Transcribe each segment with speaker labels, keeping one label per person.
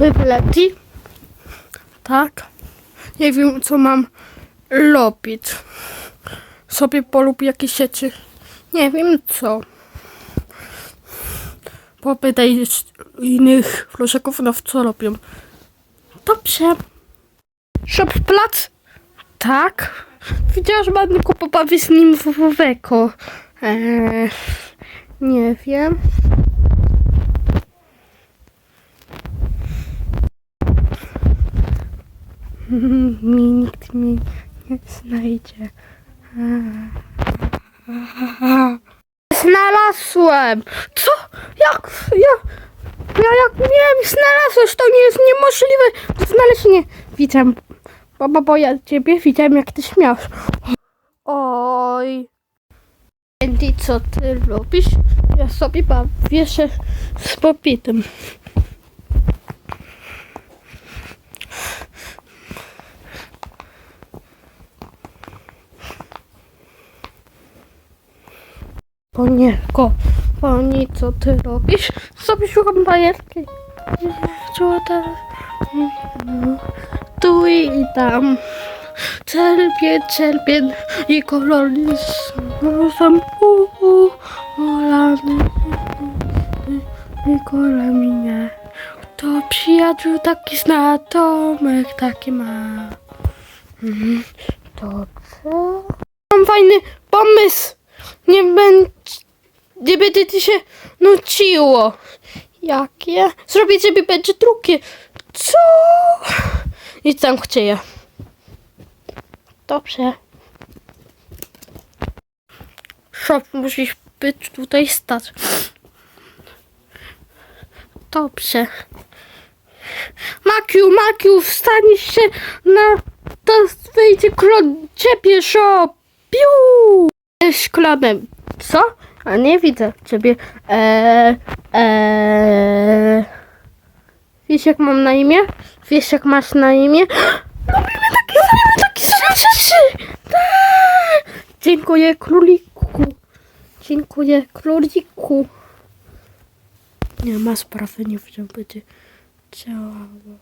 Speaker 1: Yeti? Tak. Nie wiem, co mam robić. Sobie polub jakieś rzeczy. Nie wiem co. Popytaj innych floszaków, no co robią. Dobrze. Shop plac? Tak. Widziałeś ładnego pobawi z nim w weko. Eee, nie wiem. mi nikt mi nie znajdzie. Znalazłem! Co? Jak? Ja, ja jak nie znalazłeś, to nie jest niemożliwe do znalezienia. Widzę, bo, bo ja ciebie widziałem jak ty śmiałeś. Oj. Andy, co ty robisz? Ja sobie bawię się z popitem. Ponieko, pani, co ty robisz? Sobie szukam bajerki. Co teraz? Tu i tam. Czerpię, czerpię i kolory są olany i kolaminie. To przyjaciół taki zna, Tomek taki ma. Mhm, Dobrze. Mam fajny pomysł. Nie będzie, nie będzie ci się nuciło. Jakie? Zrobię sobie będzie drugie. Co? I tam chcę. Dobrze. Szop, musisz być tutaj stać. Dobrze. Makiu, Makiu, wstaniesz się na... To wyjdzie klon ciebie, szop. Piu! Szklanem. Co? A nie widzę ciebie. Eee. Wiesz jak mam na imię? Wiesz jak masz na imię? Robimy takie same, takie same rzeczy! Tak! Dziękuję króliku. Dziękuję króliku. Nie ma sprawy, nie wiem, będzie działało.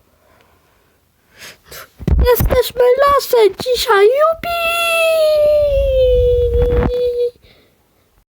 Speaker 1: Jesteśmy lasem dzisiaj, jupi!